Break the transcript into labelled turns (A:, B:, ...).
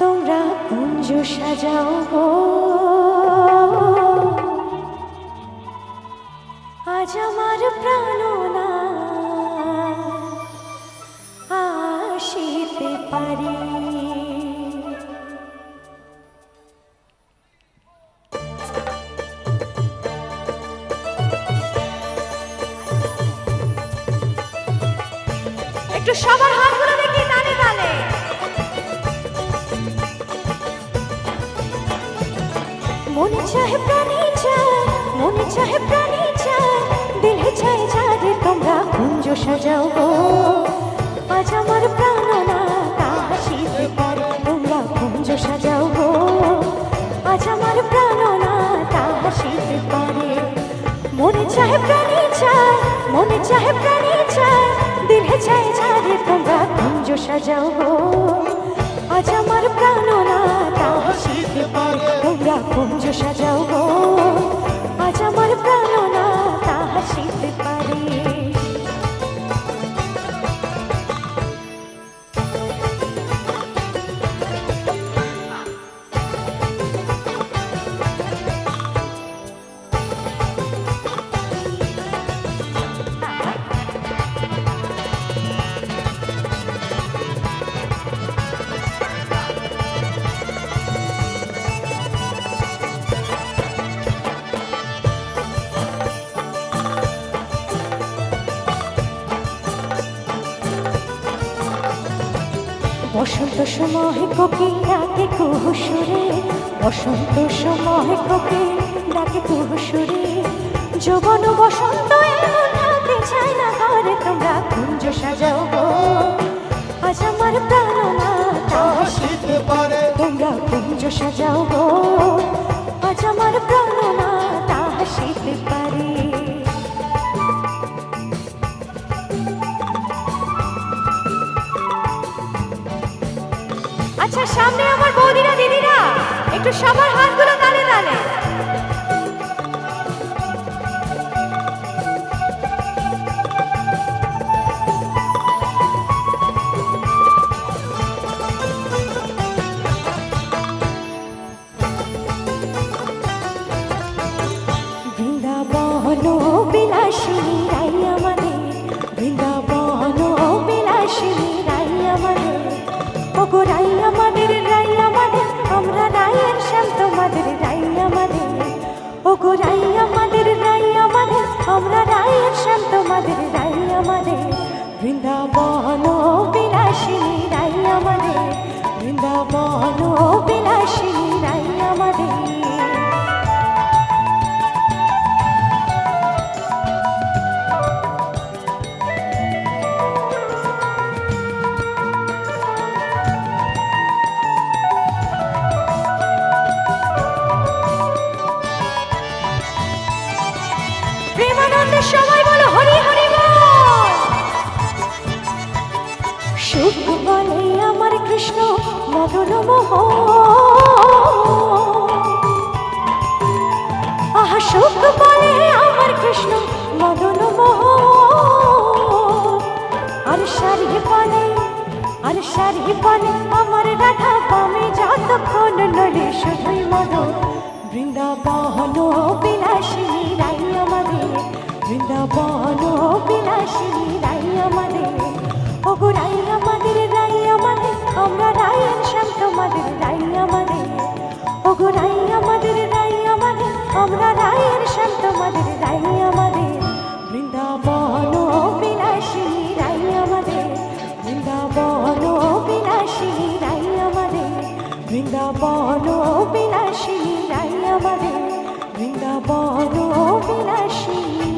A: তোমরা কুঞ্জ সাজাও গো। আজ আমার প্রাণ একটু সবার হাতগুলো দেখি তালে তালে মনে চাহে প্রাণী চায়, মনে চাহে প্রাণী চায়, দিলে চাই যাদের তোমরা কুঞ্জ সাজাও গো। আজ আমার প্রাণনা তা হাসিতে পারে, তোমরা কুঞ্জ সাজাও গো। আজ আমার প্রাণনা তা হাসিতে পারে। মনে চাহে প্রাণী চায়, মনে চাহে প্রাণী চায় দিলে চাই ছাড়ে তোমরা কুঞ্জ সাজাও গো। আজ আমার প্রাণনা তা হাসিতে পারে, তোমরা কুঞ্জ সাজাও গো। বসন্ত সময় কোকিল ডাকে কুহুসুরে বসন্ত সময় কোকিল ডাকে কুহুসুরে। যৌবন বসন্ত এমন হাতে চায় না ঘরে তোমরা কুঞ্জ সাজাও গো। আজ আমার প্রাণ না
B: হাসিতে পারে।
A: তোমরা কুঞ্জ সাজাও গো। সামনে আমার বৌদিরা দিদিরা। একটু সবার হাতগুলো তালে তালে বৃন্দাবন বিলাসিনী তোমাদের রাই আমাদের। ওগো রাই আমাদের রাই আমাদের। আমরা রায়ের শান্ত, আমাদের রাই আমাদের। বৃন্দাবন বিলাসিনী রাই আমাদের। বৃন্দাবন বিলাসিনী প্রেমানন্দের সময় বলো হরি হরি সুখ বলে আমার কৃষ্ণ মদন মোহ। আহা সুখ বলে আমার কৃষ্ণ মদন মোহ। আর সারি বলে আর সারি বলে আমার রাধা পামে যতক্ষণ নলে শুধুই মদন বৃন্দাবন বিলাসিনী রাই আমাদের বৃন্দাবন বিলাসিনী রাই আমাদের। ওগো রাই আমাদের রাই আমাদের। আমরা রায়ের শ্যাম তোমাদের রাই আমাদের ওগো রাই আমাদের রাই আমাদের আমরা তোমাদের রাই আমাদের আমাদের রাই আমাদের বৃন্দাবন বিলাসিনী রাই আমাদের। বৃন্দাবন বিলাসিনী